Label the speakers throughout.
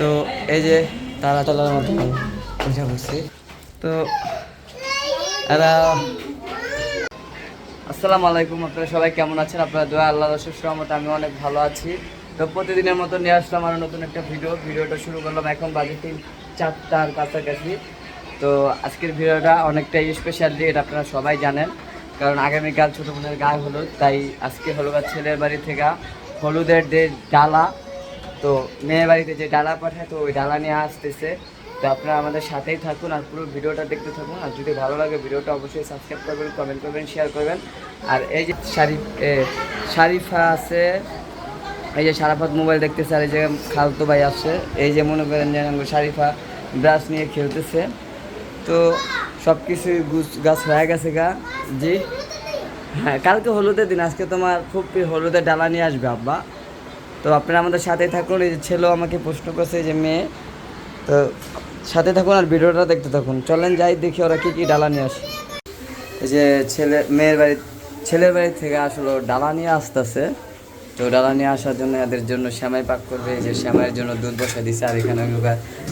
Speaker 1: তো এই যে তারা চলার মতো পয়সা করছি তো এরা আসসালামু আলাইকুম, আপনারা সবাই কেমন আছেন? আপনারা দোয়া আল্লাহ রসুল সহমত আমি অনেক ভালো আছি। তো প্রতিদিনের মতো নিয়ে আসলাম আরও নতুন একটা ভিডিও ভিডিওটা শুরু করলাম এখন বাজে তিন চারটার কাছাকাছি। তো আজকের ভিডিওটা অনেকটাই স্পেশাল এটা আপনারা সবাই জানেন। কারণ আগামীকাল ছোটো বোনের গায়ে হলুদ, তাই আজকে হলুদ ছেলের বাড়ি থেকে হলুদের যে ডালা তো মেয়ের বাড়িতে যে ডালা পাঠায়, তো ওই ডালা নিয়ে আসতেছে। তো আপনারা আমাদের সাথেই থাকুন আর পুরো ভিডিওটা দেখতে থাকুন। আর যদি ভালো লাগে ভিডিওটা, অবশ্যই সাবস্ক্রাইব করবেন কমেন্ট করবেন শেয়ার করবেন। আর এই যে শারিফ শারিফা আছে। এই যে সারাফাত মোবাইল দেখতেছে, আর এই যে খালতো ভাই আসছে এই যে মনে করেন যে শারিফা ব্রাশ নিয়ে খেলতেছে। তো সব কিছুই গাছ হয়ে গেছে গা। জি। হ্যাঁ কালকে হলুদের দিন, আজকে তোমার খুব হলুদের ডালা নিয়ে আসবে, আব্বা। তো আপনারা আমাদের সাথে থাকুন, এই যে ছেলেও আমাকে প্রশ্ন করছে যে মেয়ে, তো সাথে থাকুন আর ভিডিওটা দেখতে থাকুন। চলেন যাই, দেখি ওরা কী কী ডালা নিয়ে আসে। এই যে ছেলে, মেয়ের বাড়ি, ছেলের বাড়ি থেকে আসলে ডালা নিয়ে আসতেছে। তো ডালা নিয়ে আসার জন্য এদের জন্য শ্যামাই পাক করবে, এই যে শ্যামাইয়ের জন্য দুধ বসা দিছে, আর এখানে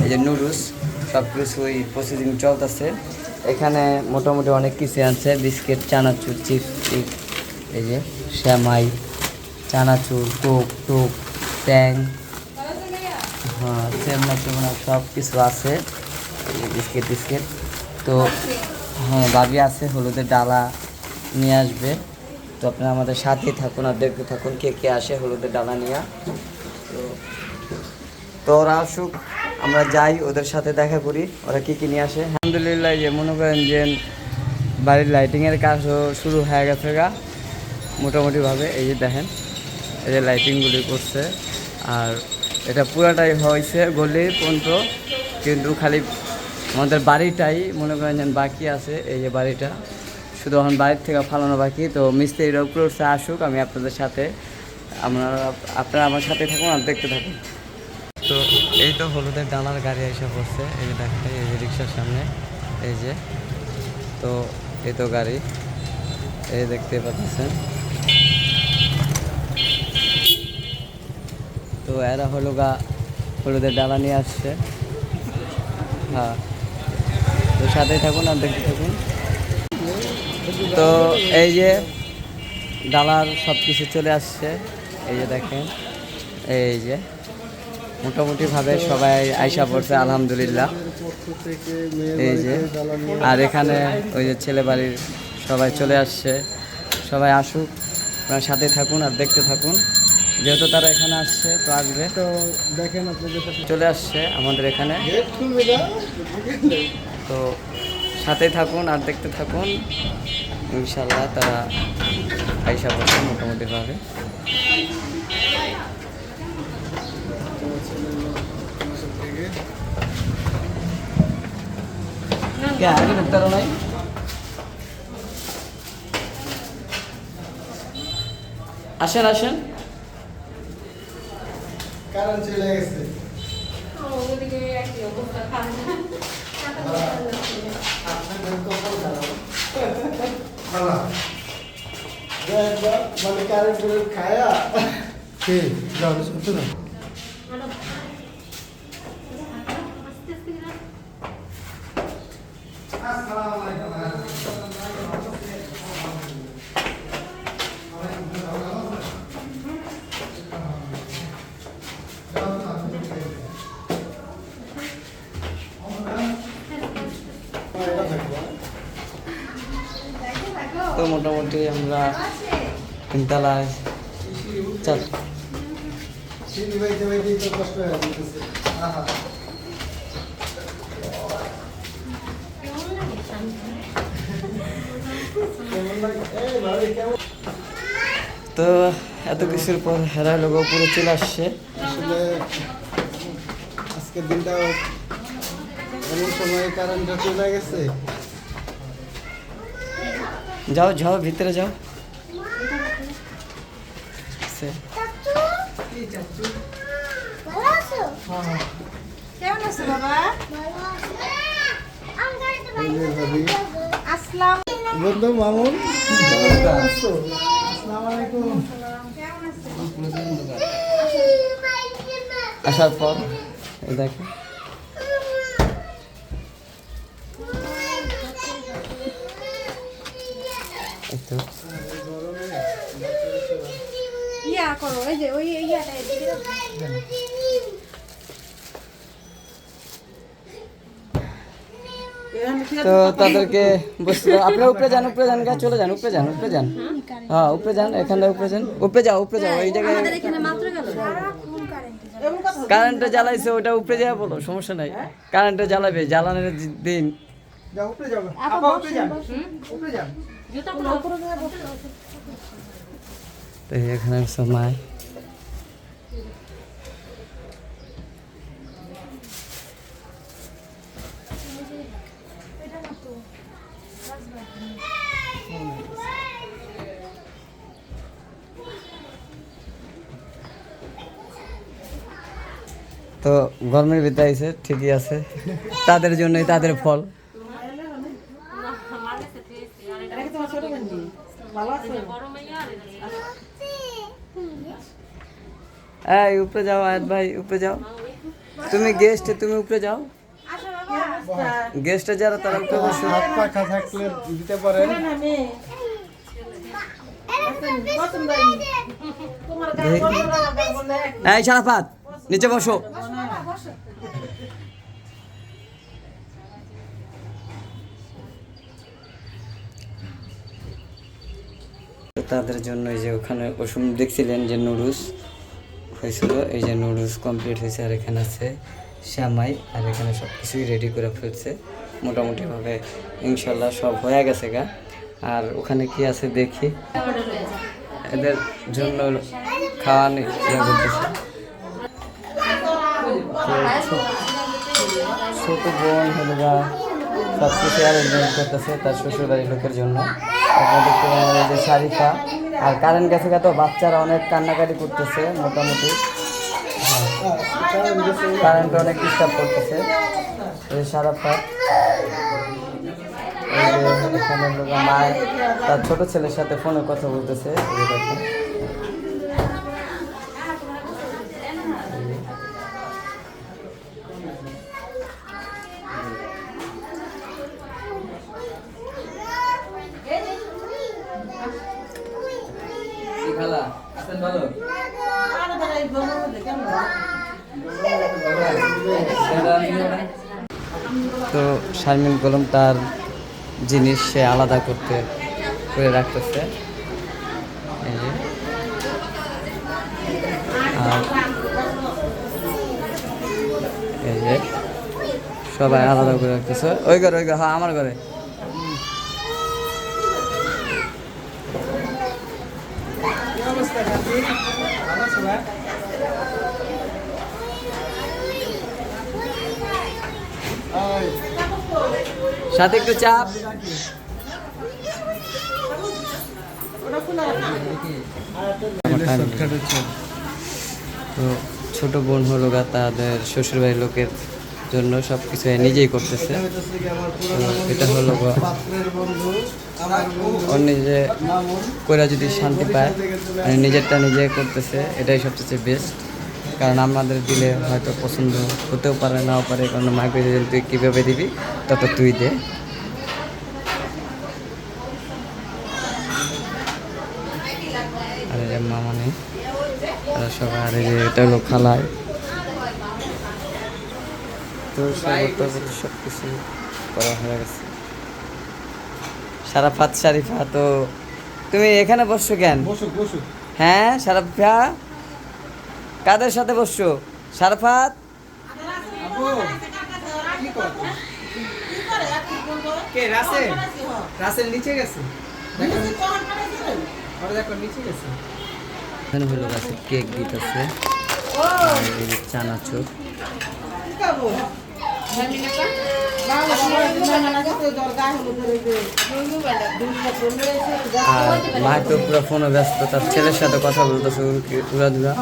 Speaker 1: এই যে নুডলস সব কিছুই প্রসেসিং চলতেছে। এখানে মোটামুটি অনেক কিছু আছে, বিস্কিট, চানাচুর, চিপস চিপ এই যে শ্যামাই চানাচুর, কোক, টোক ট্যাং হ্যাঁ সেমনা টেমনা সব কিছু আছে বিস্কিট টিস্কিট। তো হ্যাঁ ভাবি আছে, হলুদের ডালা নিয়ে আসবে। তো আপনারা আমাদের সাথেই থাকুন আর দেখতে থাকুন কে কে আসে হলুদের ডালা নিয়ে। তো তো ওরা আসুক, আমরা যাই, ওদের সাথে দেখা করি, ওরা কি কি নিয়ে আসে। আলহামদুলিল্লাহ যে মনে করেন যে বাড়ির লাইটিংয়ের কাজও শুরু হয়ে গেছে গা, মোটামুটিভাবে, এই যে দেখেন। এই যে লাইটিংগুলি করছে। আর এটা পুরাটাই হয়েছে গলি, পর্যন্ত। কিন্তু খালি আমাদের বাড়িটাই মনে করেন যেন বাকি আছে, এই যে বাড়িটা। শুধু এখন বাড়ির থেকে ফালানো বাকি। তো মিস্ত্রিরা উপরে উঠছে আসুক, আমি আপনাদের সাথে, আপনারা আপনারা আমার সাথে থাকুন আর দেখতে থাকুন। তো এই তো হলুদের ডানার গাড়ি এসে পড়ছে। এই যে দেখেন, এই যে রিক্সার সামনে, এই যে। তো এই তো গাড়ি, এই দেখতে পাচ্ছেন। তো এরা হলো গা, হলুদের ডালা নিয়ে আসছে। হ্যাঁ। তো সাথে থাকুন, আর দেখতে থাকুন। তো এই যে ডালার সব কিছু চলে আসছে, এই যে দেখেন, এই যে। মোটামুটিভাবে সবাই আইসা পড়ছে, আলহামদুলিল্লাহ। এই যে, আর এখানে ওই যে ছেলে বাড়ির সবাই চলে আসছে। সবাই আসুক, আপনার সাথে থাকুন, আর দেখতে থাকুন। যেহেতু তারা এখানে আসছে, তো আসবে।
Speaker 2: তো দেখেন
Speaker 1: চলে আসছে আমাদের এখানে। তো সাথে থাকুন আর দেখতে থাকুন। ইনশাল্লাহ তারা আইসা পড়ছে মোটামুটিভাবে। নাই? আসেন আসেন।
Speaker 2: কারণ চলে গেছে। আপনাদের কপাল খারাপ খালা মানে কারেন্ট করে খায়া। ঠিক যাও শুনতে না?
Speaker 1: তো মোটামুটি আমরা তিনতলায়
Speaker 2: তো
Speaker 1: এত কিছুর পর হেরা লোক পুরো চলে আসছে।
Speaker 2: আসলে আজকের দিনটা এমন সময় কারেন্টটা চলে গেছে।
Speaker 1: যাও যাও ভিতরে যাও সে-
Speaker 3: কেমন আছো বাবা
Speaker 2: এই যে ভাবি
Speaker 3: আসলাম
Speaker 2: বন্ধু মামুন কেমন আছো আসসালামু আলাইকুম
Speaker 1: আসার পর এই দেখো তো
Speaker 3: ইয়া করো ওই যে ওই ইয়াটা এদিকে
Speaker 1: তো তাদেরকে। আপনারা উপরে যান উপরে যান গা চলে যান উপরে যান উপরে যান। হ্যাঁ উপরে যান এখানে উপরে যান উপরে যাও উপরে যাও এই জায়গায় কারেন্টে জ্বালাইছে ওটা উপরে যাওয়া বলো সমস্যা নাই। কারেন্টে জ্বালাবে জ্বালানোর দিন।
Speaker 2: যাও উপরে যাও। উপরে যান। উপরে যান।
Speaker 1: তো এখানে সময় তো গরমের ভিতরে আইছে ঠিকই আছে তাদের জন্যই তাদের ফল এই উপরে যাও আয়াত ভাই উপরে যাও। তুমি গেস্ট তুমি উপরে যাও। গেস্টে যারা তারা উপরে বসো।
Speaker 2: হাত পাখা থাকলে দিতে পারেন
Speaker 1: এই সারাফাত নিচে বসো। তাদের জন্য এই যে ওখানে ওষুধ দেখছিলেন যে নুডলস হয়েছিল, এই যে নুডলস কমপ্লিট হয়েছে আর এখানে আছে শ্যামাই আর এখানে সব কিছুই রেডি করে ফেলছে। মোটামুটিভাবে ইনশাল্লাহ সব হয়ে গেছে গা। আর ওখানে কি আছে দেখি? এদের জন্য খাওয়ানি ছোট বোন হলো বা সব কিছু অ্যারেঞ্জমেন্ট করতেছে তার শ্বশুর বাড়ির লোকের জন্য। যে শারিফা আর কারেন্ট গেছে তো, বাচ্চারা অনেক কান্নাকাটি করতেছে, মোটামুটি কারেন্ট অনেক ডিস্টার্ব করতেছে, এই সারাফা যে এখানে তার ছোট ছেলের সাথে ফোনে কথা বলতেছে। শারমিন কলম তার জিনিস সে আলাদা করতে করে রাখতেছে। আর এই যে, সবাই আলাদা করে রাখতেছে। ওই ঘরে ওই ঘরে হ্যাঁ আমার ঘরে
Speaker 2: কাকি ভালো সবাই ওই
Speaker 1: সাথে একটু চাপ। তো ছোট বোন হলো গা, তাদের শ্বশুরবাড়ির লোকের জন্য সব কিছু নিজেই করতেছে। এটা হলো ওর নিজে করে যদি শান্তি পায় মানে নিজেরটা নিজে করতেছে, এটাই সবচেয়ে বেস্ট কারণ আমাদের দিলে হয়তো পছন্দ হতেও পারে নাও পারে কারণ মাকে তুই কীভাবে দিবি তত তুই দে। আর এই যে মামানি তারা সবাই আর যে এটা হলো খালায়। তো সব কিছু করা হয়ে গেছে। সারাফাত শারিফা তো তুমি এখানে বসছো কেন? হ্যাঁ সারাফা? কাদের সাথে বসছো? সারাফাত?
Speaker 2: আপু কি কর কে রাসেল? রাসেল নিচে গেছে। দেখো নিচে গেছে।
Speaker 1: এখানে হলো গাছে কেক দিতেছে। চানাচুর। আর মা তো পুরো ফোনে ব্যস্ত তার ছেলের সাথে কথা বলতেছে উড়া দুরা